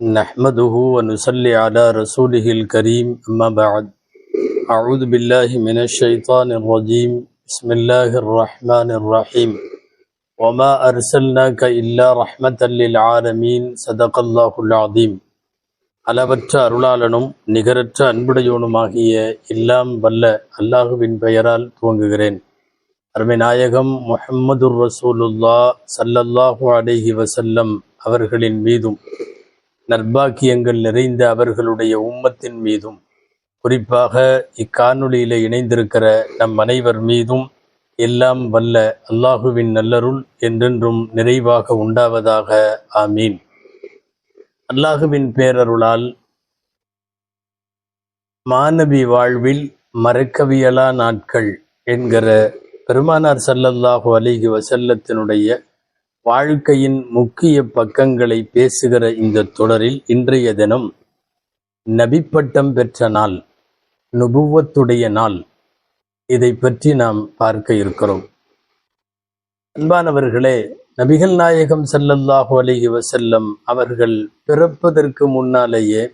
نحمده ونصلي على رسوله الكريم أما بعد أعوذ بالله من الشيطان الرجيم بسم الله الرحمن الرحيم وما أرسلناك إلا رحمة للعالمين صدق الله العظيم அளவற்ற அருளாளனும் நிகரற்ற அன்புடையோனுமாகிய எல்லாம் வல்ல அல்லாஹுவின் பெயரால் துவங்குகிறேன் அருமை நாயகம் முஹம்மதுர் ரசூலுல்லா சல்லல்லாஹு அலைஹி வசல்லம் அவர்களின் மீதும் நற்பாக்கியங்கள் நிறைந்த அவர்களுடைய உம்மத்தின் மீதும் குறிப்பாக இக்காணொளியில இணைந்திருக்கிற நம் அனைவர் மீதும் எல்லாம் வல்ல அல்லாஹுவின் நல்லருள் என்றென்றும் நிறைவாக உண்டாவதாக. ஆமீன். அல்லாஹுவின் பேரருளால் மாணவி வாழ்வில் மறக்கவியலா நாட்கள் என்கிற பெருமானார் சல்லல்லாஹு அலைஹி வசல்லத்தினுடைய வாழ்க்கையின் முக்கிய பக்கங்களை பேசுகிற இந்த தொடரில் இன்றைய தினம் நபிப்பட்டம் பெற்ற நாள் நுபுவத்துடைய நாள். இதை பற்றி நாம் பார்க்க இருக்கிறோம். அன்பானவர்களே நபிகள் நாயகம் ஸல்லல்லாஹு அலைஹி வசல்லம் அவர்கள் பிறப்பதற்கு முன்னாலேயே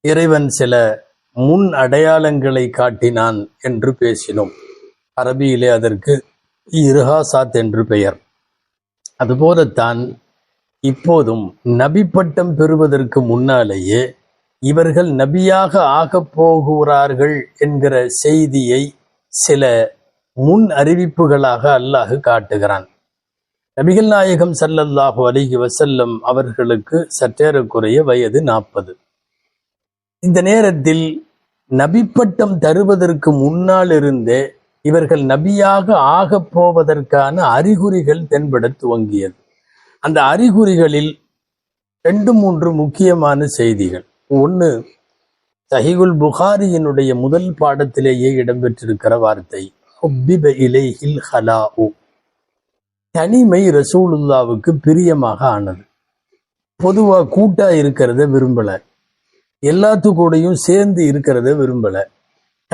இறைவன் சில முன் அடையாளங்களை காட்டினான் என்று பேசினோம். அரபியிலே அதற்கு இருஹாசாத் என்று பெயர். அதுபோலத்தான் இப்போதும் நபி பட்டம் பெறுவதற்கு முன்னாலேயே இவர்கள் நபியாக ஆகப் போகிறார்கள் என்கிற செய்தியை சில முன் அறிவிப்புகளாக அல்லாஹ் காட்டுகிறான். நபிகள் நாயகம் சல்லல்லாஹு அலிஹி வசல்லம் அவர்களுக்கு சற்றேறக்குறைய வயது நாற்பது. இந்த நேரத்தில் நபிப்பட்டம் தருவதற்கு முன்னால் இருந்தே இவர்கள் நபியாக ஆகப் போவதற்கான அறிகுறிகள் தென்பட துவங்கியது. அந்த அறிகுறிகளில் ரெண்டு மூன்று முக்கியமான செய்திகள். ஒன்று சஹிகுல் புகாரியினுடைய முதல் பாடத்திலேயே இடம்பெற்றிருக்கிற வார்த்தை ஹுப்பிப இலைஹில் ஹலாஉ. தனிமை ரசூலுல்லாவுக்கு பிரியமாக ஆனது. பொதுவா கூட்டா இருக்கிறத விரும்பல. எல்லாத்து கூடயும் சேர்ந்து இருக்கிறத விரும்பல.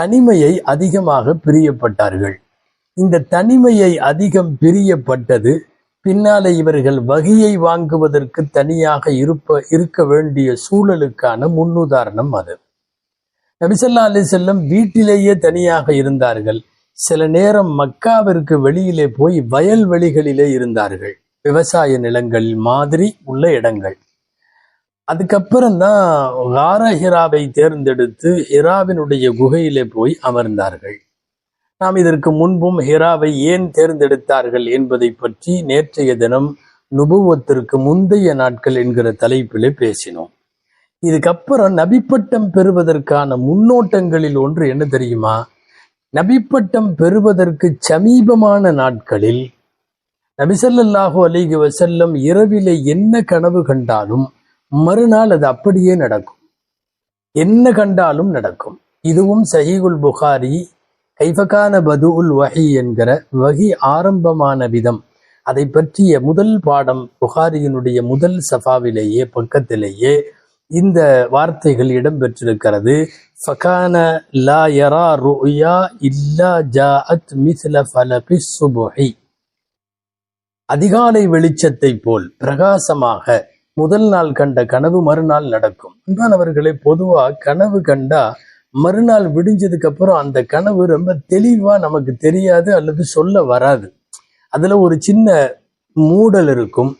தனிமையை அதிகமாக பிரியப்பட்டார்கள். இந்த தனிமையை அதிகம் பிரியப்பட்டது பின்னாலே இவர்கள் வகையை வாங்குவதற்கு தனியாக இருப்ப இருக்க வேண்டிய சூழலுக்கான முன்னுதாரணம் அது. நபிசல்லா அலி செல்லம் வீட்டிலேயே தனியாக இருந்தார்கள். சில நேரம் மக்காவிற்கு வெளியிலே போய் வயல்வெளிகளிலே இருந்தார்கள். விவசாய நிலங்கள் மாதிரி உள்ள இடங்கள். அதுக்கப்புறம் தான் கார ஹிராவை தேர்ந்தெடுத்து ஹிராவினுடைய குகையிலே போய் அமர்ந்தார்கள். நாம் இதற்கு முன்பும் ஹிராவை ஏன் தேர்ந்தெடுத்தார்கள் என்பதை பற்றி நேற்றைய தினம் நுபுவத்திற்கு முந்தைய நாட்கள் என்கிற தலைப்பிலே பேசினோம். இதுக்கப்புறம் நபிப்பட்டம் பெறுவதற்கான முன்னோட்டங்களில் ஒன்று என்ன தெரியுமா? நபிப்பட்டம் பெறுவதற்கு சமீபமான நாட்களில் நபிசல்லாஹு அலிஹி வசல்லம் இரவிலே என்ன கனவு கண்டாலும் மறுநாள் அது அப்படியே நடக்கும். என்ன கண்டாலும் நடக்கும். இதுவும் சஹீகுல் புகாரி கைஃபகான பது உல் வஹி என்கிற வகி ஆரம்பமான விதம். அதை பற்றிய முதல் பாடம் புகாரியினுடைய முதல் சஃபாவிலேயே பக்கத்திலேயே இந்த வார்த்தைகள் இடம்பெற்றிருக்கிறது. ஃபகான லா யரா ருயா இல்லா ஜாஅத் மிஸ்ல ஃபலகி சுபுஹி அதிகாலை வெளிச்சத்தை போல் பிரகாசமாக முதல் நாள் கண்ட கனவு மறுநாள் நடக்கும். அன்பானவர்களே பொதுவா கனவு கண்டா மறுநாள் விடிஞ்சதுக்கு அப்புறம் அந்த கனவு ரொம்ப தெளிவா நமக்கு தெரியாது அல்லது சொல்ல வராது. அதுல ஒரு சின்ன மூடல் இருக்கும்.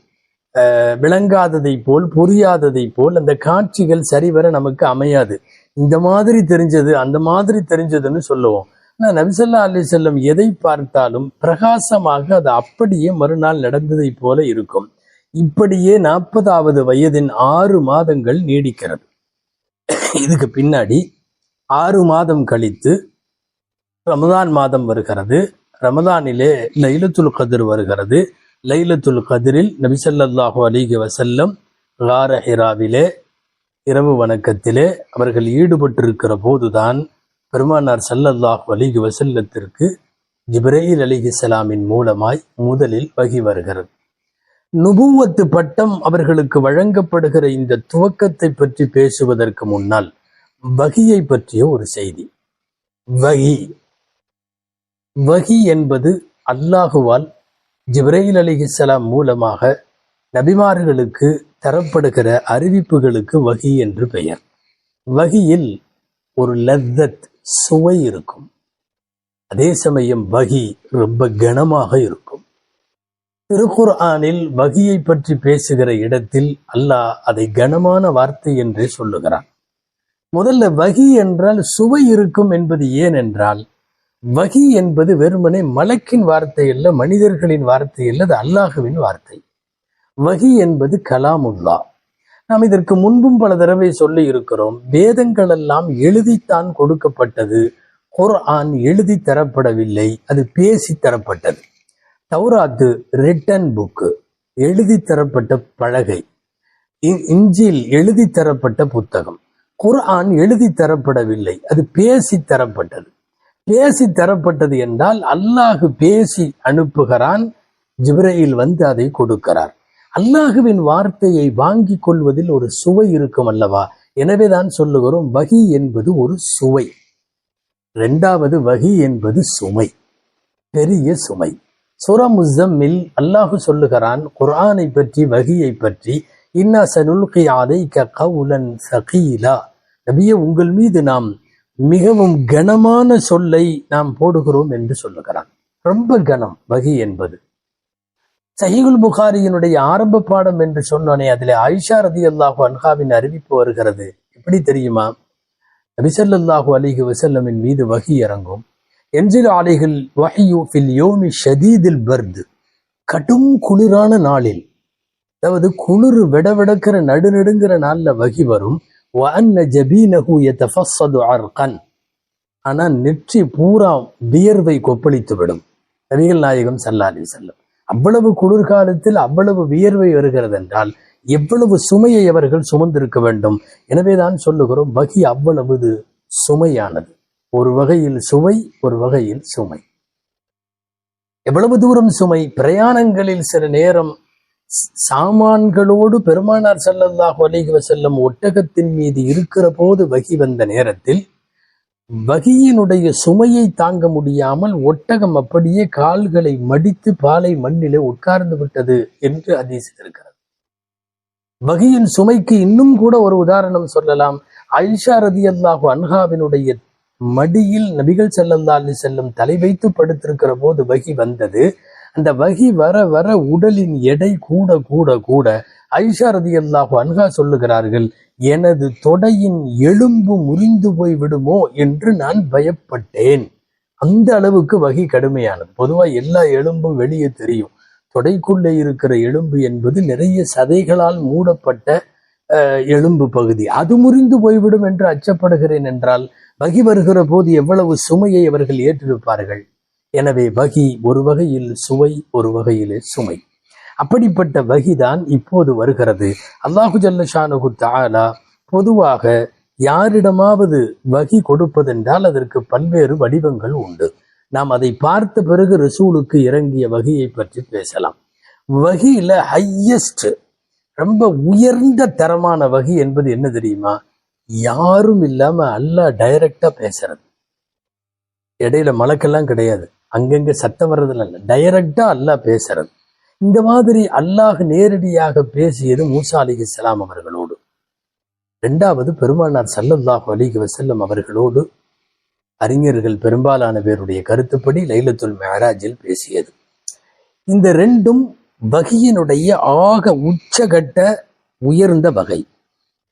விளங்காததை போல் புரியாததை போல் அந்த காட்சிகள் சரிவர நமக்கு அமையாது. இந்த மாதிரி தெரிஞ்சது அந்த மாதிரி தெரிஞ்சதுன்னு சொல்லுவோம். ஆனா நபிசல்லா அலி செல்லம் எதை பார்த்தாலும் பிரகாசமாக அது அப்படியே மறுநாள் நடந்ததை போல இருக்கும். இப்படியே நாற்பதாவது வயதின் ஆறு மாதங்கள் நீடிக்கிறது. இதுக்கு பின்னாடி ஆறு மாதம் கழித்து ரமதான் மாதம் வருகிறது. ரமதானிலே லைலத்துல் கதிர் வருகிறது. லைலத்துல் கதிரில் நபிசல்லாஹு அலிஹி வசல்லம் லார ஹிராவிலே இரவு வணக்கத்திலே அவர்கள் ஈடுபட்டிருக்கிற போதுதான் பெருமானார் சல்லல்லாஹு அலிகி வசல்லத்திற்கு ஜிப்ரேயில் அலிஹிசலாமின் மூலமாய் முதலில் வகி வருகிறது. நுபுவத்து பட்டம் அவர்களுக்கு வழங்கப்படுகிற இந்த துவக்கத்தை பற்றி பேசுவதற்கு முன்னால் வகியை பற்றிய ஒரு செய்தி. வகி. வகி என்பது அல்லாஹுவால் ஜிப்ரேல் அலிஹிஸ்ஸலாம் மூலமாக நபிமார்களுக்கு தரப்படுகிற அறிவிப்புகளுக்கு வகி என்று பெயர். வகியில் ஒரு லத்தத் சுவை இருக்கும். அதே சமயம் வகி ரொம்ப கனமாக இருக்கும். திருக்குர்ஆனில் வகியை பற்றி பேசுகிற இடத்தில் அல்லாஹ் அதை கனமான வார்த்தை என்றே சொல்லுகிறான். முதல்ல வகி என்றால் சுவை இருக்கும் என்பது ஏன் என்றால் வகி என்பது வெறுமனே மலக்கின் வார்த்தை அல்ல மனிதர்களின் வார்த்தை அல்ல அது அல்லாஹுவின் வார்த்தை. வகி என்பது கலாமுல்லா நாம் இதற்கு முன்பும் பல தடவை சொல்லி இருக்கிறோம் வேதங்கள் எல்லாம் எழுதித்தான் கொடுக்கப்பட்டது குர்ஆன் எழுதி தரப்படவில்லை அது பேசி தரப்பட்டது. தௌராத்து ரிட்டன் புக்கு எழுதி தரப்பட்ட பலகை. இ- இஞ்சில் எழுதி தரப்பட்ட புத்தகம். குர்ஆன் எழுதி தரப்படவில்லை. அது பேசி தரப்பட்டது. பேசி தரப்பட்டது என்றால் அல்லாஹு பேசி அனுப்புகிறான் ஜிப்ரையில் வந்து அதை கொடுக்கிறார். அல்லாஹுவின் வார்த்தையை வாங்கி கொள்வதில் ஒரு சுவை இருக்கும் அல்லவா? எனவேதான் சொல்லுகிறோம் வகி என்பது ஒரு சுவை. இரண்டாவது வகி என்பது சுமை. பெரிய சுமை. சூரா முஸ்ஸம்மில் அல்லாஹு சொல்லுகிறான் குரானை பற்றி வகியை பற்றி இன்னா சனுல்கி அலைக்க கவுலன் சகீலா. நபிய உங்கள் மீது நாம் மிகவும் கனமான சொல்லை நாம் போடுகிறோம் என்று சொல்லுகிறான். ரொம்ப கனம் வகி என்பது. சஹீகுல் புகாரியினுடைய ஆரம்ப பாடம் என்று சொன்னோனே அதிலே ஆயிஷா ரதி அல்லாஹு அன்ஹாவின் அறிவிப்பு வருகிறது. எப்படி தெரியுமா? நபிசல்லாஹு அலிஹி வசல்லமின் மீது வகி இறங்கும். என்ஜில் ஆலைகள் வஹியு ஃபில் யோமி ஷதீதில் பர்து. கடும் குளிரான நாளில். அதாவது குளிர் விடவிடக்கிற நடுநடுங்கிற நாள்ல வகி வரும். வஅன்ன ஜபீனஹு யதஃபஸ்ஸது அர்கன். ஆனால் நெற்றி பூரா வியர்வை கொப்பளித்து விடும். நபிகள் நாயகம் சல்லாலி செல்லம் அவ்வளவு குளிர்காலத்தில் அவ்வளவு வியர்வை வருகிறது என்றால் எவ்வளவு சுமையை அவர்கள் சுமந்திருக்க வேண்டும். எனவேதான் சொல்லுகிறோம் வகி அவ்வளவு சுமையானது. ஒரு வகையில் சுவை ஒரு வகையில் சுமை. எவ்வளவு தூரம் சுமை? பிரயாணங்களில் சில நேரம் சாமான்களோடு பெருமானார் ஸல்லல்லாஹு அலைஹி செல்லும் ஒட்டகத்தின் மீது இருக்கிற போது வகி வந்த நேரத்தில் வகியினுடைய சுமையை தாங்க முடியாமல் ஒட்டகம் அப்படியே கால்களை மடித்து பாலை மண்ணிலே உட்கார்ந்து விட்டது என்று அதிசித்திருக்கிறது வகியின் சுமைக்கு இன்னும் கூட ஒரு உதாரணம் சொல்லலாம். ஐஷா ரதியல்லாஹு அன்ஹாவினுடைய மடியில் நபிகள் ஸல்லல்லாஹு செல்லும் தலை வைத்து படுத்திருக்கிற போது வகி வந்தது. அந்த வகி வர வர உடலின் எடை கூட கூட கூட ஐஷா ரதியல்லாஹு அன்ஹா சொல்லுகிறார்கள் எனது தொடையின் எலும்பு முறிந்து போய் விடுமோ என்று நான் பயப்பட்டேன். அந்த அளவுக்கு வகி கடுமையானது. பொதுவா எல்லா எலும்பும் வெளியே தெரியும். தொடைக்குள்ளே இருக்கிற எலும்பு என்பது நிறைய சதைகளால் மூடப்பட்ட அஹ், எலும்பு பகுதி. அது முறிந்து போய்விடும் என்று அச்சப்படுகிறேன் என்றால் வகி வருகிற போது எவ்வளவு சுமையை அவர்கள் ஏற்றிருப்பார்கள்? எனவே வகி ஒரு வகையில் சுவை ஒரு வகையிலே சுமை. அப்படிப்பட்ட வகிதான் இப்போது வருகிறது. அல்லாஹு ஜல்லஷானு தாலா பொதுவாக யாரிடமாவது வகி கொடுப்பதென்றால் அதற்கு பல்வேறு வடிவங்கள் உண்டு. நாம் அதை பார்த்த பிறகு ரசூலுக்கு இறங்கிய வகையை பற்றி பேசலாம். வகியில ஹையஸ்ட் ரொம்ப உயர்ந்த தரமான வகி என்பது என்ன தெரியுமா? யாரும் இல்லாம அல்லாஹ் டைரக்டா பேசுறது. இடையில மலக்கெல்லாம் கிடையாது. அங்கங்க சத்தம் வர்றதுல இல்லை. டைரக்டா அல்லாஹ் பேசுறது. இந்த மாதிரி அல்லாஹ் நேரடியாக பேசியது மூசா அலிஹிஸ்ஸலாம் அவர்களோடு. ரெண்டாவது பெருமானார் சல்லல்லாஹு அலைஹி வசல்லம் அவர்களோடு அறிஞர்கள் பெரும்பாலான பேருடைய கருத்துப்படி லைலத்துல் மெஹராஜில் பேசியது. இந்த ரெண்டும் வகையினுடைய ஆக உச்சகட்ட உயர்ந்த வகை.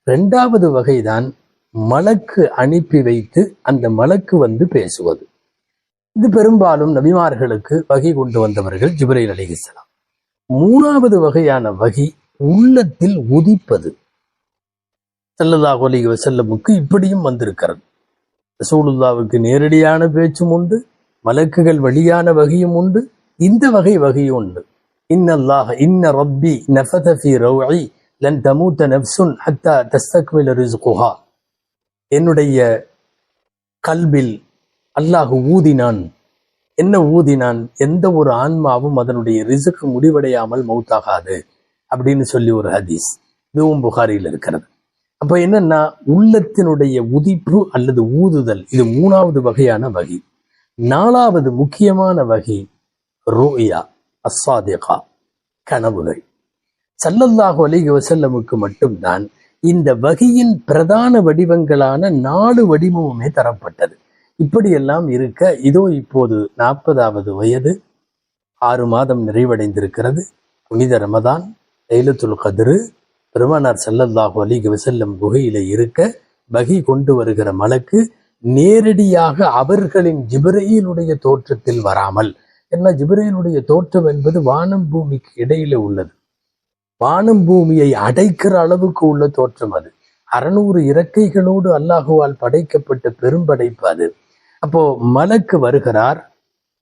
ரெண்டாவது வகைதான் மலக்கு அனுப்பி வைத்து அந்த மலக்கு வந்து பேசுவது. இது பெரும்பாலும் நபிமார்களுக்கு வகை கொண்டு வந்தவர்கள் ஜிப்ரைல் அலிஹிஸ்ஸலாம் மூணாவது வகையான வகை உள்ளத்தில் உதிப்பது. செல்லதாக அலைஹி வஸல்லமுக்கு இப்படியும் வந்திருக்கிறது. ரசூலுல்லாவுக்கு நேரடியான பேச்சும் உண்டு மலக்குகள் வழியான வகையும் உண்டு இந்த வகை வகையும் உண்டு. இன்னல்லாஹ் இன்ன ரப்பி நஃபத ரவுஐ லன் தமூத்த நெப்சுன் ஹத்தா தஸ்தக்மில் ரிசுகுஹா என்னுடைய கல்பில் அல்லாஹ் ஊதினான். என்ன ஊதினான்? எந்த ஒரு ஆன்மாவும் அதனுடைய ரிசுக்கு முடிவடையாமல் மௌத்தாகாது. அப்படின்னு சொல்லி ஒரு ஹதீஸ். இதுவும் புகாரியில் இருக்கிறது. அப்ப என்னன்னா உள்ளத்தினுடைய உதிப்பு அல்லது ஊதுதல் இது மூணாவது வகையான வகை. நாலாவது முக்கியமான வகை ரோயா அஸ்வாதிகா கனவுகள். சல்லல்லாஹு அலிஹி வசல்லமுக்கு மட்டும்தான் இந்த வகையின் பிரதான வடிவங்களான நாலு வடிவமுமே தரப்பட்டது. இப்படியெல்லாம் இருக்க இதோ இப்போது நாற்பதாவது வயது ஆறு மாதம் நிறைவடைந்திருக்கிறது. புனித ரமதான் லைலத்துல் கதிரு பெருமானார் செல்லல்லாஹு அலைஹி வசல்லம் குகையில இருக்க வகி கொண்டு வருகிற மலக்கு நேரடியாக அவர்களின் ஜிப்ரீலுடைய தோற்றத்தில் வராமல். ஏன்னா ஜிப்ரீலுடைய தோற்றம் என்பது வானம் பூமிக்கு இடையில உள்ளது. வானம் பூமியை அடைக்கிற அளவுக்கு உள்ள தோற்றம் அது. அறநூறு இறக்கைகளோடு அல்லாஹுவால் படைக்கப்பட்ட பெரும்படைப்பு அது. அப்போ மலக்கு வருகிறார்.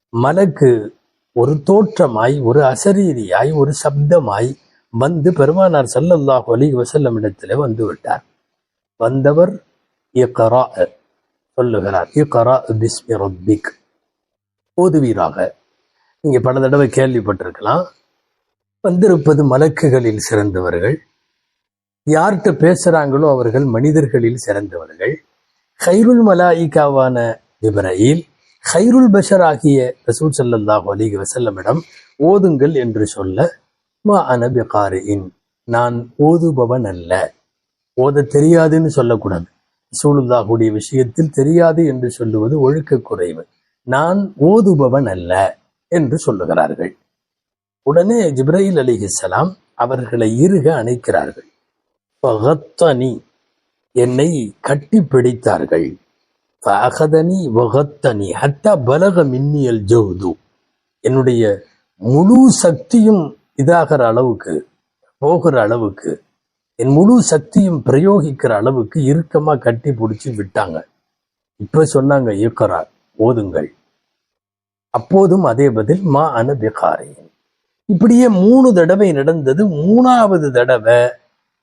மலக்கு ஒரு தோற்றமாய் ஒரு அசரீரியாய் ஒரு சப்தமாய் வந்து பெருமானார் சல்லல்லாஹு அலி வசல்லம் இடத்துல வந்து விட்டார். வந்தவர் இக்கரா சொல்லுகிறார். இக்கரா பிஸ்மி ரப்பிக். ஓதுவீராக. நீங்க பல தடவை கேள்விப்பட்டிருக்கலாம். வந்திருப்பது மலக்குகளில் சிறந்தவர்கள். யார்கிட்ட பேசுறாங்களோ அவர்கள் மனிதர்களில் சிறந்தவர்கள். ஹைருல் மலாயிகாவான இப்ராஹில் ஹைருல் பஷர் ஆகிய ரசூல் ஸல்லல்லாஹு அலைஹி வசல்லமிடம் ஓதுங்கள் என்று சொல்ல மா அனபி காரின் நான் ஓதுபவன் அல்ல. ஓத தெரியாதுன்னு சொல்லக்கூடாது. ரசூலுல்லாஹுடைய விஷயத்தில் தெரியாது என்று சொல்லுவது ஒழுக்க குறைவு. நான் ஓதுபவன் அல்ல என்று சொல்லுகிறார்கள். உடனே ஜிப்ரஹில் அலிஹிஸ்ஸலாம் அவர்களை இருக அணைக்கிறார்கள். ஃபகத்தனி என்னை கட்டி பிடித்தார்கள். அகதனி வகத்தனி ஹத்தா பலக மின்னியல் ஜவுது என்னுடைய முழு சக்தியும் இதாகிற அளவுக்கு போகிற அளவுக்கு என் முழு சக்தியும் பிரயோகிக்கிற அளவுக்கு இறுக்கமா கட்டி பிடிச்சி விட்டாங்க. இப்ப சொன்னாங்க இயக்கரா ஓதுங்கள். அப்போதும் அதே பதில் மா அனபிகாரேன் இப்படியே மூணு தடவை நடந்தது. மூணாவது தடவை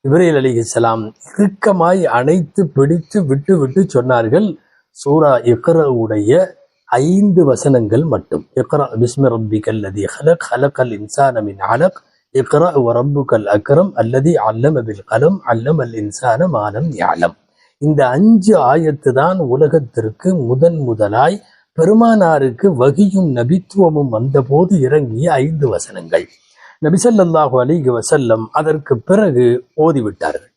இப்ரேல் அலிஹிஸ்லாம் இறுக்கமாய் அணைத்து பிடித்து விட்டு விட்டு சொன்னார்கள். சூரா இக்ரவுடைய ஐந்து வசனங்கள் மட்டும். இக்ரா பிஸ்மி ரப்பிக்கல் லதி ஹலக் ஹலக்கல் இன்சான மின் அலக். இக்ரா கல் அக்ரம் அல்லதி அல்லம் அபில் கலம் அல்லமல் இன்சான மானம் யாலம் இந்த அஞ்சு ஆயத்து தான் உலகத்திற்கு முதன் முதலாய் பெருமானாருக்கு வகியும் நபித்துவமும் வந்தபோது இறங்கிய ஐந்து வசனங்கள். நபிசல்லாஹு அலிக வசல்லம் அதற்கு பிறகு ஓதிவிட்டார்கள்.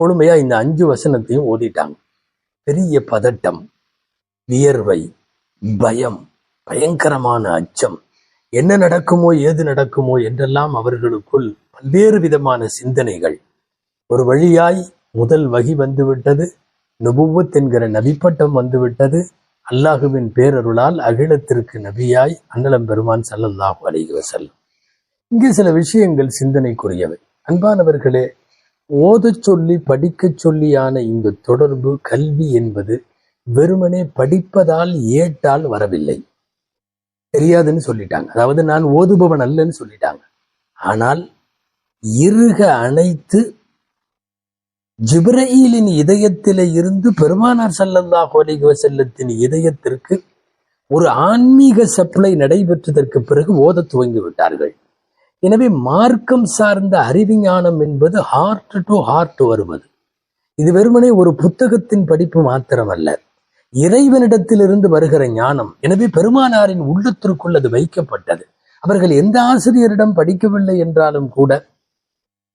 முழுமையா இந்த அஞ்சு வசனத்தையும் ஓதிட்டாங்க. பெரிய பதட்டம் வியர்வை பயம் பயங்கரமான அச்சம். என்ன நடக்குமோ ஏது நடக்குமோ என்றெல்லாம் அவர்களுக்குள் பல்வேறு விதமான சிந்தனைகள். ஒரு வழியாய் முதல் வகி வந்துவிட்டது நுபுவத் என்கிற நபிப்பட்டம் வந்துவிட்டது அல்லாஹுவின் பேரருளால் அகிலத்திற்கு நபியாய் அன்னலம் பெருமான் சல்லல்லாஹு அலைஹி வஸல்லம். இங்கே சில விஷயங்கள் சிந்தனைக்குரியவை. அன்பானவர்களே ஓதச் சொல்லி படிக்கச் சொல்லியான இந்த தொடர்பு கல்வி என்பது வெறுமனே படிப்பதால் ஏட்டால் வரவில்லை. தெரியாதுன்னு சொல்லிட்டாங்க. அதாவது நான் ஓதுபவன் அல்லன்னு சொல்லிட்டாங்க. ஆனால் இருக அனைத்து ஜிப்ரஈலின் இதயத்தில இருந்து பெருமானார் ஸல்லல்லாஹு அலைஹி செல்லத்தின் இதயத்திற்கு ஒரு ஆன்மீக சப்ளை நடைபெற்றதற்கு பிறகு ஓத துவங்கி விட்டார்கள். எனவே மார்க்கம் சார்ந்த அறிவிஞானம் என்பது ஹார்ட் டு ஹார்ட் வருவது. இது வெறுமனே ஒரு புத்தகத்தின் படிப்பு மாத்திரமல்ல. இறைவனிடத்திலிருந்து வருகிற ஞானம் எனவே பெருமானாரின் உள்ளத்திற்குள் அது வைக்கப்பட்டது. அவர்கள் எந்த ஆசிரியரிடம் படிக்கவில்லை என்றாலும் கூட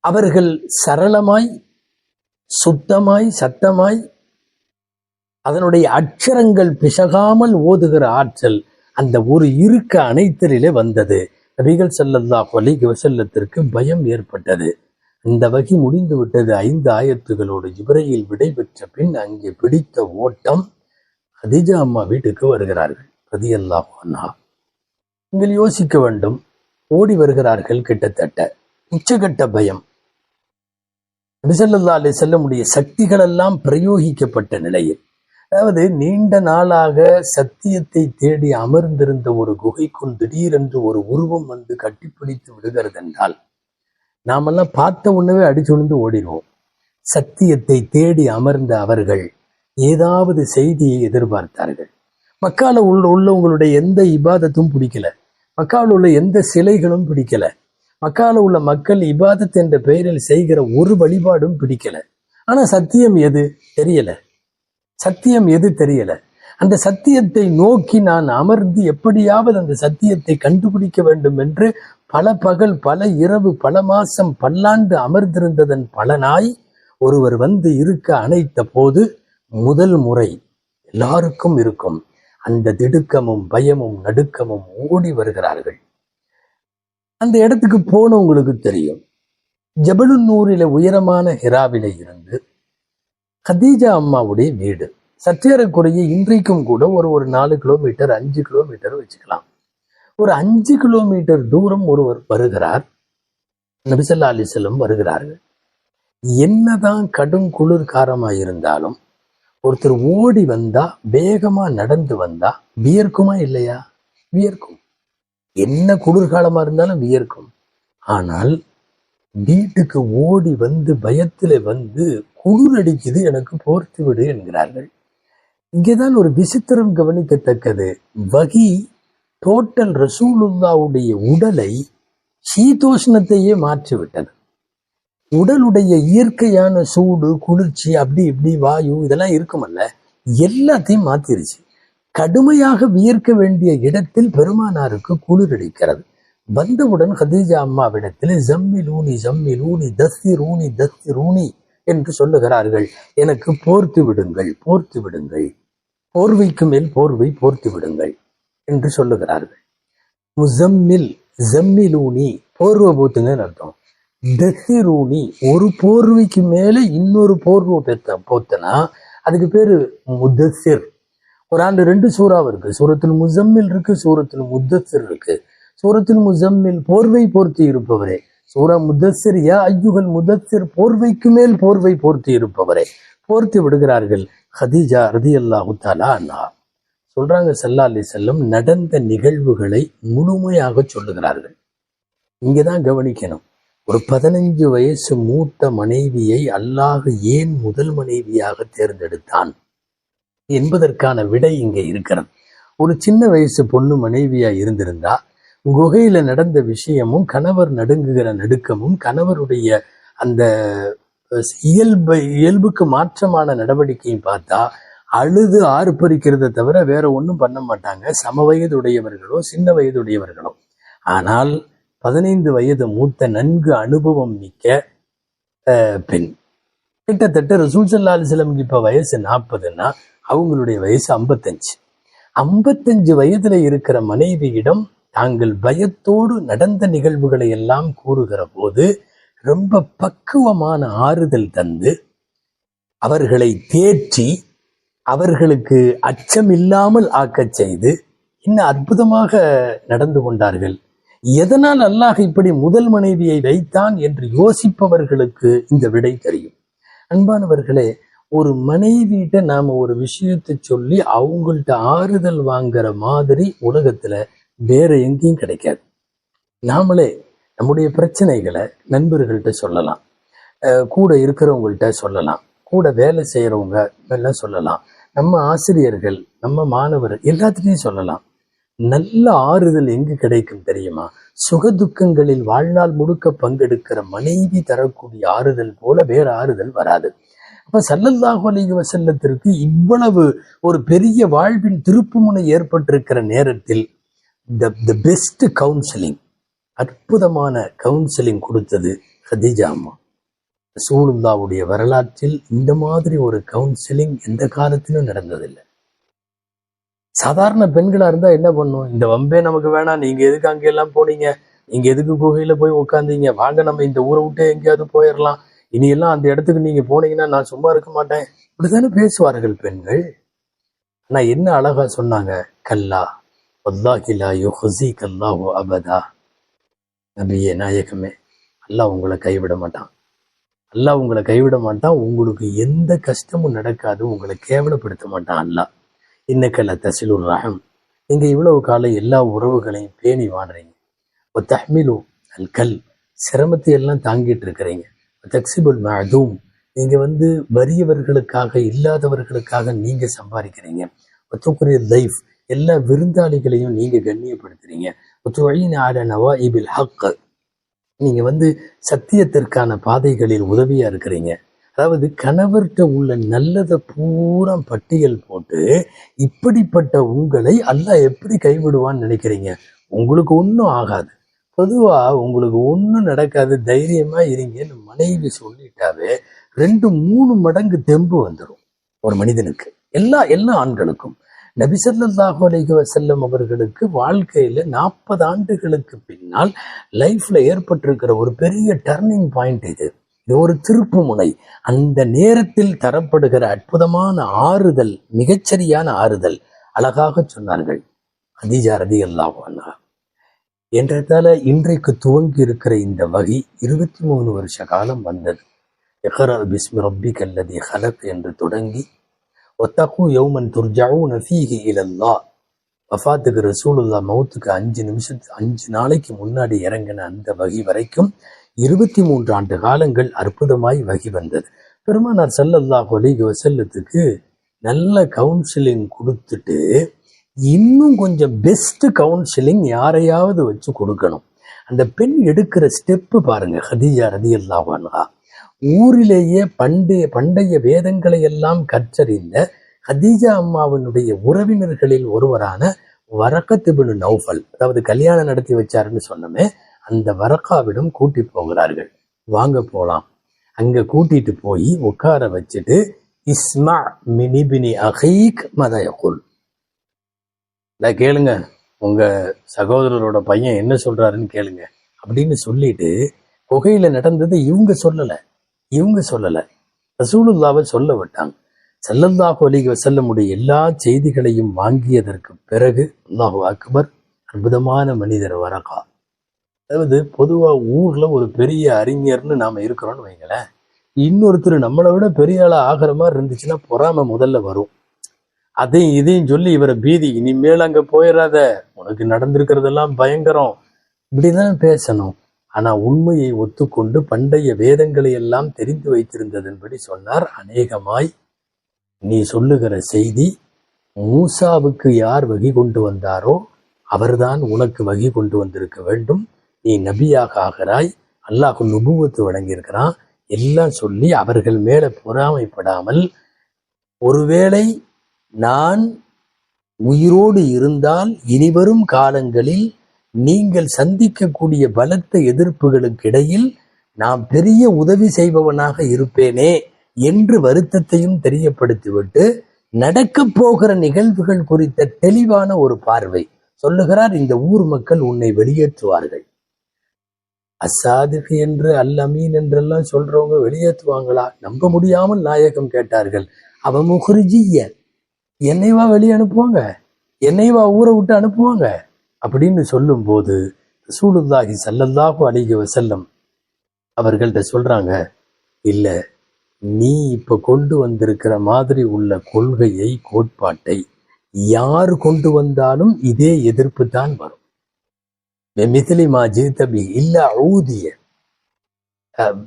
அவர்கள் சரளமாய் சுத்தமாய் சத்தமாய் அதனுடைய அட்சரங்கள் பிசகாமல் ஓதுகிற ஆற்றல் அந்த ஒரு இருக்க அனைத்தலிலே வந்தது. நபிகள் ஸல்லல்லாஹு அலைஹி வசல்லத்திற்கு பயம் ஏற்பட்டது. இந்த வகை முடிந்து விட்டது ஐந்து ஆயத்துகளோடு ஜிப்ரையில் விடைபெற்ற பின் அங்கே பிடித்த ஓட்டம் அதிஜா அம்மா வீட்டுக்கு வருகிறார்கள் ரதியல்லா அண்ணா நீங்கள் யோசிக்க வேண்டும் ஓடி வருகிறார்கள் கிட்டத்தட்ட. உச்சகட்ட பயம். நபிசல்லா அலி செல்லமுடைய சக்திகள் எல்லாம் பிரயோகிக்கப்பட்ட நிலையில் அதாவது நீண்ட நாளாக சத்தியத்தை தேடி அமர்ந்திருந்த ஒரு குகைக்குள் திடீரென்று ஒரு உருவம் வந்து கட்டிப்பிடித்து விடுகிறது என்றால் நாமெல்லாம் பார்த்த உடனே அடிச்சுழுந்து ஓடிடுவோம். சத்தியத்தை தேடி அமர்ந்த அவர்கள் ஏதாவது செய்தியை எதிர்பார்த்தார்கள். மக்கால உள்ள உள்ளவங்களுடைய எந்த இபாதத்தும் பிடிக்கல. மக்காவில் உள்ள எந்த சிலைகளும் பிடிக்கல. மக்கால உள்ள மக்கள் இபாதத் என்ற பெயரில் செய்கிற ஒரு வழிபாடும் பிடிக்கல. ஆனா சத்தியம் எது? தெரியல. சத்தியம் எது தெரியல? அந்த சத்தியத்தை நோக்கி நான் அமர்ந்து எப்படியாவது அந்த சத்தியத்தை கண்டுபிடிக்க வேண்டும் என்று பல பகல் பல இரவு பல மாசம் பல்லாண்டு அமர்ந்திருந்ததன் பலனாய் ஒருவர் வந்து இருக்க அணைத்த போது முதல் முறை எல்லாருக்கும் இருக்கும். அந்த திடுக்கமும் பயமும் நடுக்கமும் ஓடி வருகிறார்கள். அந்த இடத்துக்கு போனவங்களுக்கு தெரியும். ஜபலுநூரில உயரமான ஹிராவில இருந்து கதீஜா அம்மாவுடைய வீடு. சற்றேறக்குறைய இன்றைக்கும் கூட ஒரு ஒரு நாலு கிலோமீட்டர் அஞ்சு கிலோமீட்டர் வச்சுக்கலாம். ஒரு அஞ்சு கிலோமீட்டர் தூரம் ஒருவர் வருகிறார். நபிசல்லா அலிசல்லம் வருகிறார்கள். என்னதான் கடும் குளிர்காரமா இருந்தாலும் ஒருத்தர் ஓடி வந்தா வேகமா நடந்து வந்தா வியர்க்குமா இல்லையா? வியர்க்கும். என்ன குளிர்காலமா இருந்தாலும் வியர்க்கும். ஆனால் வீட்டுக்கு ஓடி வந்து பயத்தில் வந்து குளிர் அடிக்குது எனக்கு போர்த்து விடு என்கிறார்கள். இங்கேதான் ஒரு விசித்திரம் கவனிக்கத்தக்கது. வகி டோட்டல் ரசூலுல்லாவுடைய உடலை சீதோஷ்ணத்தையே மாற்றிவிட்டது. உடலுடைய இயற்கையான சூடு குளிர்ச்சி அப்படி இப்படி வாயு இதெல்லாம் இருக்குமல்ல எல்லாத்தையும் மாத்திருச்சு. கடுமையாக வியர்க்க வேண்டிய இடத்தில் பெருமானாருக்கு குளிர் அடிக்கிறது. வந்தவுடன் ஹதீஜா அம்மாவிடத்தில் ஜம்மி லூனி ஜம்மி லூனி தஸ்தி ரூனி தஸ்தி ரூனி என்று சொல்லுகிறார்கள். எனக்கு போர்த்து விடுங்கள் போர்த்து விடுங்கள். போர்வைக்கு மேல் போர்வை போர்த்து விடுங்கள் என்று சொல்லுகிறார்கள். முசம்மில் ஜம்மிலூனி போர்வை போத்துங்கன்னு அர்த்தம். தசிரூனி ஒரு போர்வைக்கு மேலே இன்னொரு போர்வை பெத்த போத்தனா அதுக்கு பேரு முதசிர் ஒரு ஆண்டு ரெண்டு சூறாவும் இருக்கு. சூரத்தில் முசம்மில் இருக்கு சூரத்தில் முத்தசர் இருக்கு. சூரத்தில் முசம்மில் போர்வை போர்த்தி இருப்பவரே. சூரா முத்தசிர் யா ஐயுகள் முதசிர் போர்வைக்கு மேல் போர்வை போர்த்தி இருப்பவரே. போர்த்தி விடுகிறார்கள். ஹதீஜா ரதி அல்லாஹு தாலா சொல்றாங்க சல்லா அலி செல்லம் நடந்த நிகழ்வுகளை முழுமையாக சொல்லுகிறார்கள். இங்கதான் கவனிக்கணும். ஒரு பதினஞ்சு வயசு மூத்த மனைவியை அல்லாஹ் ஏன் முதல் மனைவியாக தேர்ந்தெடுத்தான்? என்பதற்கான விடை இங்கே இருக்கிறது. ஒரு சின்ன வயசு பொண்ணு மனைவியா இருந்திருந்தா குகையில நடந்த விஷயமும் கணவர் நடுங்குகிற நடுக்கமும் கணவருடைய அந்த இயல்பு இயல்புக்கு மாற்றமான நடவடிக்கையும் பார்த்தா அழுது ஆர்ப்பரிக்கிறத தவிர வேற ஒன்றும் பண்ண மாட்டாங்க. சம வயதுடையவர்களோ சின்ன வயதுடையவர்களோ. ஆனால் பதினைந்து வயது மூத்த நன்கு அனுபவம் மிக்க அஹ், பெண். கிட்டத்தட்ட ரசூல் சல்லா அலிஸ்லமுக்கு இப்ப வயசு நாற்பதுன்னா அவங்களுடைய வயசு ஐம்பத்தஞ்சு. ஐம்பத்தஞ்சு வயதுல இருக்கிற மனைவியிடம் தாங்கள் பயத்தோடு நடந்த நிகழ்வுகளை எல்லாம் கூறுகிற போது ரொம்ப பக்குவமான ஆறுதல் தந்து அவர்களை தேற்றி அவர்களுக்கு அச்சம் இல்லாமல் ஆக்கச் செய்து இன்னும் அற்புதமாக நடந்து கொண்டார்கள். எதனால் அல்லாஹ் இப்படி முதல் மனைவியை வைத்தான் என்று யோசிப்பவர்களுக்கு இந்த விடை தெரியும். அன்பானவர்களே ஒரு மனைவியிட்ட நாம ஒரு விஷயத்தை சொல்லி அவங்கள்ட்ட ஆறுதல் வாங்குற மாதிரி உலகத்துல வேற எங்கேயும் கிடைக்காது. நாமளே நம்முடைய பிரச்சனைகளை நண்பர்கள்ட்ட சொல்லலாம். அஹ் கூட இருக்கிறவங்கள்ட்ட சொல்லலாம். கூட வேலை செய்யறவங்க எல்லாம் சொல்லலாம். நம்ம ஆசிரியர்கள் நம்ம மாணவர்கள் எல்லாத்துலேயும் சொல்லலாம். நல்ல ஆறுதல் எங்கு கிடைக்கும் தெரியுமா? சுகதுக்கங்களில் வாழ்நாள் முழுக்க பங்கெடுக்கிற மனைவி தரக்கூடிய ஆறுதல் போல வேற ஆறுதல் வராது. அப்ப சல்லல்லாஹு அலிக வசல்லத்திற்கு இவ்வளவு ஒரு பெரிய வாழ்வின் திருப்புமுனை ஏற்பட்டிருக்கிற நேரத்தில் த த பெஸ்ட் கவுன்சிலிங் அற்புதமான கவுன்சிலிங் கொடுத்தது ஹதீஜா அம்மா. சூலுல்லாவுடைய வரலாற்றில் இந்த மாதிரி ஒரு கவுன்சிலிங் எந்த காலத்திலும் நடந்ததில்லை. சாதாரண பெண்களா இருந்தா என்ன பண்ணும்? இந்த வம்பே நமக்கு வேணாம் நீங்க எதுக்கு அங்கெல்லாம் போனீங்க? நீங்க எதுக்கு குகையில போய் உட்காந்தீங்க வாங்க நம்ம இந்த ஊரை விட்டு எங்கேயாவது போயிடலாம் இனி எல்லாம் அந்த இடத்துக்கு நீங்க போனீங்கன்னா நான் சும்மா இருக்க மாட்டேன். இப்படித்தானே பேசுவார்கள் பெண்கள்? ஆனா என்ன அழகா சொன்னாங்க? கல்லா வல்லாஹிலா யுஹ்ஸி அபதா. நபியே நாயகமே அல்லாஹ் உங்களை கைவிட மாட்டான். அல்லாஹ் உங்களை கைவிட மாட்டான். உங்களுக்கு எந்த கஷ்டமும் நடக்காது. உங்களை கேவலப்படுத்த மாட்டான் அல்லாஹ். இன்னக்கல்ல தசிலுர் ரஹம். நீங்க இவ்வளவு காலம் எல்லா உறவுகளையும் பேணி வாடுறீங்க தஹ்மிலு அல் கல். சிரமத்தை எல்லாம் தாங்கிட்டு இருக்கிறீங்க. தக்சிபுல் மஅதூம் நீங்க வந்து வறியவர்களுக்காக இல்லாதவர்களுக்காக நீங்க சம்பாதிக்கிறீங்க. ஒத்துக்குரிய லைஃப் எல்லா விருந்தாளிகளையும் நீங்க கண்ணியப்படுத்துறீங்க. ஒத்துவழியின் ஆட நவா இபில் ஹக்கு நீங்க வந்து சத்தியத்திற்கான பாதைகளில் உதவியா இருக்கிறீங்க. அதாவது கணவர்கிட்ட உள்ள நல்லதை பூரா பட்டியல் போட்டு இப்படிப்பட்ட உங்களை அல்லாஹ் எப்படி கைவிடுவான்னு நினைக்கிறீங்க? உங்களுக்கு ஒன்றும் ஆகாது. பொதுவா உங்களுக்கு ஒண்ணும் நடக்காது தைரியமா இருங்கன்னு மனைவி சொல்லிட்டாவே ரெண்டு மூணு மடங்கு தெம்பு வந்துடும் ஒரு மனிதனுக்கு. எல்லா எல்லா ஆண்களுக்கும். நபிசல்லாஹு அலைஹி வசல்லம் அவர்களுக்கு வாழ்க்கையில நாற்பது ஆண்டுகளுக்கு பின்னால் லைஃப்ல ஏற்பட்டிருக்கிற ஒரு பெரிய டர்னிங் பாயிண்ட் இது. இது ஒரு திருப்பு முனை. அந்த நேரத்தில் தரப்படுகிற அற்புதமான ஆறுதல் மிகச்சரியான ஆறுதல் அழகாக சொன்னார்கள். அதிஜாரதி ரதி அல்லாஹ் என்றதால இன்றைக்கு துவங்கி இருக்கிற இந்த வகை இருபத்தி மூணு வருஷ காலம் வந்தது. இஹ்ரா பிஸ்மி ரப்பி கல்லதி ஹலக் என்று தொடங்கி ஒத்தகு யௌமன் துர்ஜாவும் நஃபீஹி இலல்லா. வஃபாத்துக்கு ரசூலுல்லா மௌத்துக்கு அஞ்சு நிமிஷத்து அஞ்சு நாளைக்கு முன்னாடி இறங்கின அந்த வகி வரைக்கும் இருபத்தி மூன்று ஆண்டு காலங்கள் அற்புதமாய் வகி வந்தது. பெருமானார் ஸல்லல்லாஹு அலைஹி வசல்லத்துக்கு நல்ல கவுன்சிலிங் கொடுத்துட்டு இன்னும் கொஞ்சம் பெஸ்ட் கவுன்சிலிங் யாரையாவது வச்சு கொடுக்கணும். அந்த பெண் எடுக்கிற ஸ்டெப்பு பாருங்க ஹதீஜா ரதி அல்லாவானா ஊரிலேயே பண்டைய பண்டைய வேதங்களை எல்லாம் கற்றறிந்த ஹதீஜா அம்மாவினுடைய உறவினர்களில் ஒருவரான வரக்கத்துபின் நௌஃபல் அதாவது கல்யாணம் நடத்தி வச்சாருன்னு சொன்னமே அந்த வரக்காவிடம் கூட்டி போகிறார்கள். வாங்க போகலாம் அங்கே கூட்டிட்டு போய் உட்கார வச்சுட்டு இஸ்மா மினிபினி அகீக் மதயகுல் இல்லை கேளுங்க. உங்க சகோதரரோட பையன் என்ன சொல்றாருன்னு கேளுங்க. அப்படின்னு சொல்லிட்டு குகையில நடந்ததை இவங்க சொல்லல. இவங்க சொல்லலை. ரசூலுல்லாவை சொல்ல விட்டாங்க. செல்லல்லாஹு அலைஹி வஸல்லமுடைய எல்லா செய்திகளையும் வாங்கியதற்கு பிறகு அல்லாஹு அக்பர் அற்புதமான மனிதர் வரகா அதாவது பொதுவா ஊர்ல ஒரு பெரிய அறிஞர்னு நாம இருக்கிறோம்னு வைங்களேன். இன்னொருத்தர் நம்மளை விட பெரிய ஆளா ஆகிற மாதிரி இருந்துச்சுன்னா பொறாமை முதல்ல வரும். அதையும் இதையும் சொல்லி இவரை பீதி இனிமேல் அங்க போயிடாத உனக்கு நடந்திருக்கிறதெல்லாம் பயங்கரம். இப்படிதான் பேசணும். ஆனா உண்மையை ஒத்துக்கொண்டு பண்டைய வேதங்களை எல்லாம் தெரிந்து வைத்திருந்ததன்படி சொன்னார் அநேகமாய் நீ சொல்லுகிற செய்தி மூசாவுக்கு யார் வகி கொண்டு வந்தாரோ அவர்தான் உனக்கு வகி கொண்டு வந்திருக்க வேண்டும். நீ நபியாக ஆகிறாய். அல்லாஹ் நுபுவத்து வழங்கியிருக்கிறான். எல்லாம் சொல்லி அவர்கள் மேலே பொறாமைப்படாமல் ஒருவேளை நான் உயிரோடு இருந்தால் இனிவரும் காலங்களில் நீங்கள் சந்திக்கக்கூடிய பலத்த எதிர்ப்புகளுக்கு இடையில் நான் பெரிய உதவி செய்பவனாக இருப்பேனே என்று வருத்தத்தையும் தெரியப்படுத்திவிட்டு நடக்கப் போகிற நிகழ்வுகள் குறித்த தெளிவான ஒரு பார்வை சொல்லுகிறார் இந்த ஊர் மக்கள் உன்னை வெளியேற்றுவார்கள். அசாதுகு என்று அல்லமீன் என்றெல்லாம் சொல்றவங்க வெளியேற்றுவாங்களா? நம்ப முடியாமல் நாயகம் கேட்டார்கள். அவ முஹ்ரிஜிய. என்னைவா வெளியே அனுப்புவாங்க? என்னைவா ஊரை விட்டு அனுப்புவாங்க? அப்படின்னு சொல்லும்போது ரசூலுல்லாஹி சல்லல்லாஹு அலைஹி வசல்லம் அவர்கள்ட்ட சொல்றாங்க இல்ல நீ இப்ப கொண்டு வந்திருக்கிற மாதிரி உள்ள கொள்கையை கோட்பாட்டை யார் கொண்டு வந்தாலும் இதே எதிர்ப்பு தான் வரும். மிதிலி மா ஜீதபி இல்ல ஊதிய.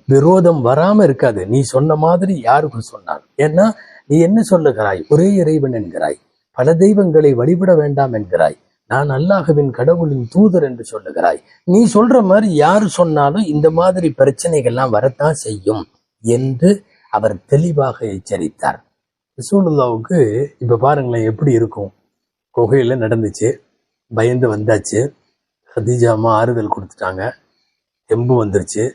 விரோதம் வராம இருக்காது. நீ சொன்ன மாதிரி யாருக்கும் சொன்னாலும். ஏன்னா நீ என்ன சொல்லுகிறாய்? ஒரே இறைவன் என்கிறாய். பல தெய்வங்களை வழிபட வேண்டாம் என்கிறாய். நான் அல்லாஹுவின் கடவுளின் தூதர் என்று சொல்லுகிறாய். நீ சொல்ற மாதிரி யாரு சொன்னாலும் இந்த மாதிரி பிரச்சனைகள்லாம் வரத்தான் செய்யும் என்று அவர் தெளிவாக எச்சரித்தார். ரசூலுல்லாவுக்கு இப்ப பாருங்களேன் எப்படி இருக்கும். குகையில நடந்துச்சு. பயந்து வந்தாச்சு. ஹதீஜாமா ஆறுதல் கொடுத்துட்டாங்க. தெம்பு வந்துருச்சு.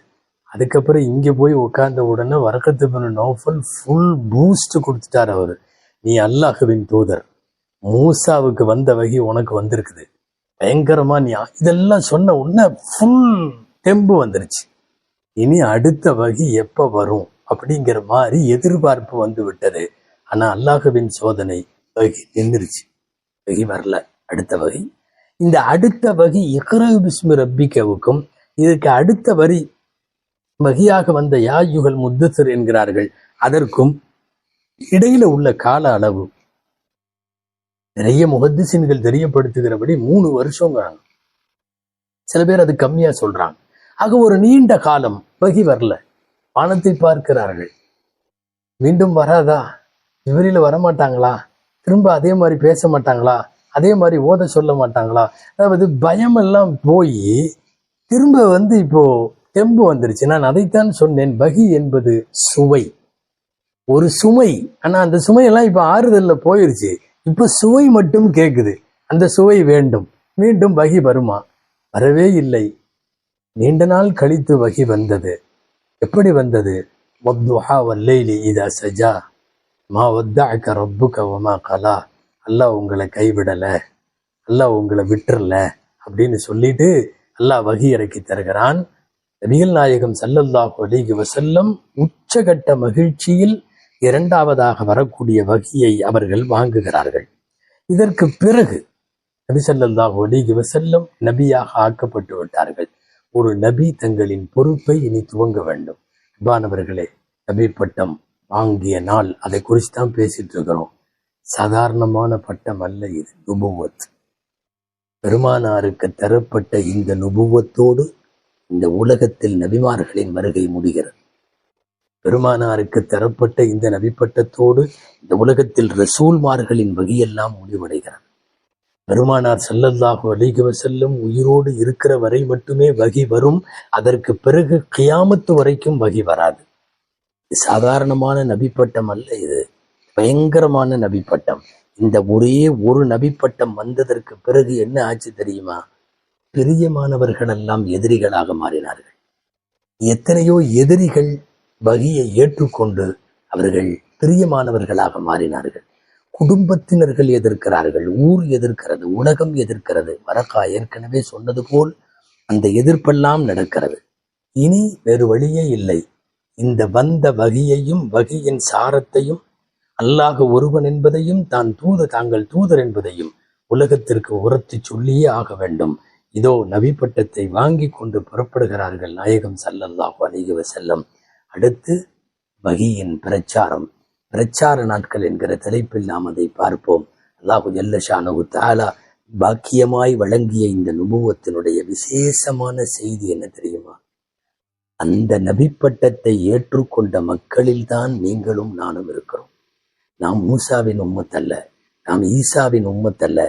அதுக்கப்புறம் இங்க போய் உட்கார்ந்த உடனே வரக்கத்து பண்ண நோஃபல் ஃபுல் பூஸ்ட் கொடுத்துட்டார் அவரு. நீ அல்லாஹுவின் தூதர். மூசாவுக்கு வந்த வகை உனக்கு வந்திருக்குது. பயங்கரமா நீ இதெல்லாம் சொன்ன உடனே ஃபுல் தெம்பு வந்துருச்சு. இனி அடுத்த வகை எப்ப வரும் அப்படிங்கிற மாதிரி எதிர்பார்ப்பு வந்து விட்டது. ஆனா அல்லாஹுவின் சோதனை வகை நின்றுச்சு. வகை வரல. அடுத்த வகை. இந்த அடுத்த வகை இக்ரா பிஸ்மி ரப்பிக்கவுக்கும் இதுக்கு அடுத்த வரி மகியாக வந்த யாயுகல் முத்தசர் என்கிறார்கள். அதற்கும் இடையில உள்ள கால அளவு. நிறைய முகத்திசின்கள் தெரியப்படுத்துகிறபடி மூணு வருஷங்கிறாங்க. சில பேர் அது கம்மியா சொல்றாங்க. ஆக ஒரு நீண்ட காலம் பகி வரல. வானத்தை பார்க்கிறார்கள். மீண்டும் வராதா? இவரில வரமாட்டாங்களா? திரும்ப அதே மாதிரி பேச மாட்டாங்களா? அதே மாதிரி ஓத சொல்ல மாட்டாங்களா? அதாவது பயம் எல்லாம் போய் திரும்ப வந்து இப்போ தெம்பு வந்துருச்சு. நான் அதைத்தான் சொன்னேன். பகி என்பது சுவை. ஒரு சுமை. ஆனா அந்த சுமையெல்லாம் இப்ப ஆறுதல்ல போயிருச்சு. இப்ப சுவை மட்டும் கேக்குது. அந்த சுவை வேண்டும். மீண்டும் பகி வருமா? வரவே இல்லை. நீண்ட நாள் கழித்து வகி வந்தது. எப்படி வந்தது? வத்துஹா வல்லைலி இதா சஜா. மா வத்தாக்க ரப்பு கவமா கலா. அல்லாஹ் உங்களை கைவிடல. அல்லாஹ் உங்களை விட்டுறல. அப்படின்னு சொல்லிட்டு அல்லாஹ் வகி இறக்கி தருகிறான். நபிகள் நாயகம் ஸல்லல்லாஹு அலிகி வசல்லம் உச்சகட்ட மகிழ்ச்சியில் இரண்டாவதாக வரக்கூடிய வகையை அவர்கள் வாங்குகிறார்கள். இதற்கு பிறகு நபி ஸல்லல்லாஹு அலிகி வசல்லம் நபியாக ஆக்கப்பட்டு விட்டார்கள். ஒரு நபி தங்களின் பொறுப்பை இனி துவங்க வேண்டும். அன்பானவர்களே நபி பட்டம் வாங்கிய நாள் அதை குறித்து தான் பேசிட்டு இருக்கிறோம். சாதாரணமான பட்டம் அல்ல இது நுபுவத். பெருமானாருக்கு தரப்பட்ட இந்த நுபுவத்தோடு இந்த உலகத்தில் நபிமார்களின் வருகை முடிகிறது. பெருமானாருக்கு தரப்பட்ட இந்த நபிப்பட்டத்தோடு இந்த உலகத்தில் ரசூல்மார்களின் வகையெல்லாம் முடிவடைகிறது. பெருமானார் ஸல்லல்லாஹு அலைஹி செல்லும் உயிரோடு இருக்கிற வரை மட்டுமே வகி வரும். அதற்கு பிறகு கியாமத்து வரைக்கும் வகி வராது. சாதாரணமான நபிப்பட்டம் அல்ல இது. பயங்கரமான நபிப்பட்டம். இந்த ஒரே ஒரு நபிப்பட்டம் வந்ததற்கு பிறகு என்ன ஆச்சு தெரியுமா? பிரியமானவர்கள் எல்லாம் எதிரிகளாக மாறினார்கள். எத்தனையோ எதிரிகள் வகியை ஏற்றுக்கொண்டு அவர்கள் பிரியமானவர்களாக மாறினார்கள். குடும்பத்தினர்கள் எதிர்க்கிறார்கள் ஊர் எதிர்க்கிறது உலகம் எதிர்க்கிறது. வரக்கா ஏற்கனவே சொன்னது போல் அந்த எதிர்ப்பெல்லாம் நடக்கிறது. இனி வேறு வழியே இல்லை. இந்த வந்த வகியையும் வகியின் சாரத்தையும் அல்லாஹ் ஒருவன் என்பதையும் தான் தூது தாங்கள் தூதர் என்பதையும் உலகத்திற்கு உரத்து சொல்லியே ஆக வேண்டும். இதோ நபி பட்டத்தை வாங்கி கொண்டு புறப்படுகிறார்கள் நாயகம் சல்லல்லாஹு அலைஹி செல்லம் அடுத்து வகியின் பிரச்சாரம். பிரச்சார நாட்கள் என்கிற தலைப்பில் நாம் அதை பார்ப்போம். அல்லாஹு ஜல்லஷானு தாலா பாக்கியமாய் வழங்கிய இந்த நுபுவத்தினுடைய விசேஷமான செய்தி என்ன தெரியுமா? அந்த நபிப்பட்டத்தை ஏற்றுக்கொண்ட மக்களில்தான் நீங்களும் நானும் இருக்கிறோம். நாம் மூசாவின் உம்மத்தல்ல நாம் ஈசாவின் உம்மத்தல்ல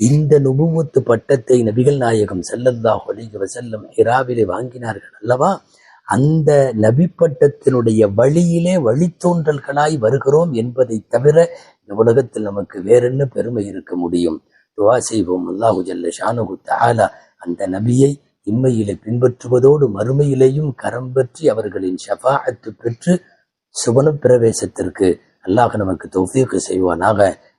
இந்த நுபுவத்து பட்டத்தை நபிகள் நாயகம் ஸல்லல்லாஹு அலைஹி வஸல்லம் ஹிராவிலே வாங்கினார்கள் அல்லவா? அந்த நபிப்பட்டத்தினுடைய வழியிலே வழித்தோன்றல்களாய் வருகிறோம் என்பதை தவிர இந்த உலகத்தில் நமக்கு வேறென்ன பெருமை இருக்க முடியும்? துவா செய்வோம். அல்லாஹு ஜல்ல ஷானுகு தாலா அந்த நபியை இம்மையிலே பின்பற்றுவதோடு மறுமையிலேயும் கரம் பற்றி அவர்களின் ஷஃபாஅத்து பெற்று சுவன பிரவேசத்திற்கு அல்லாஹ் நமக்கு தொஃபீக்கு செய்வானாக.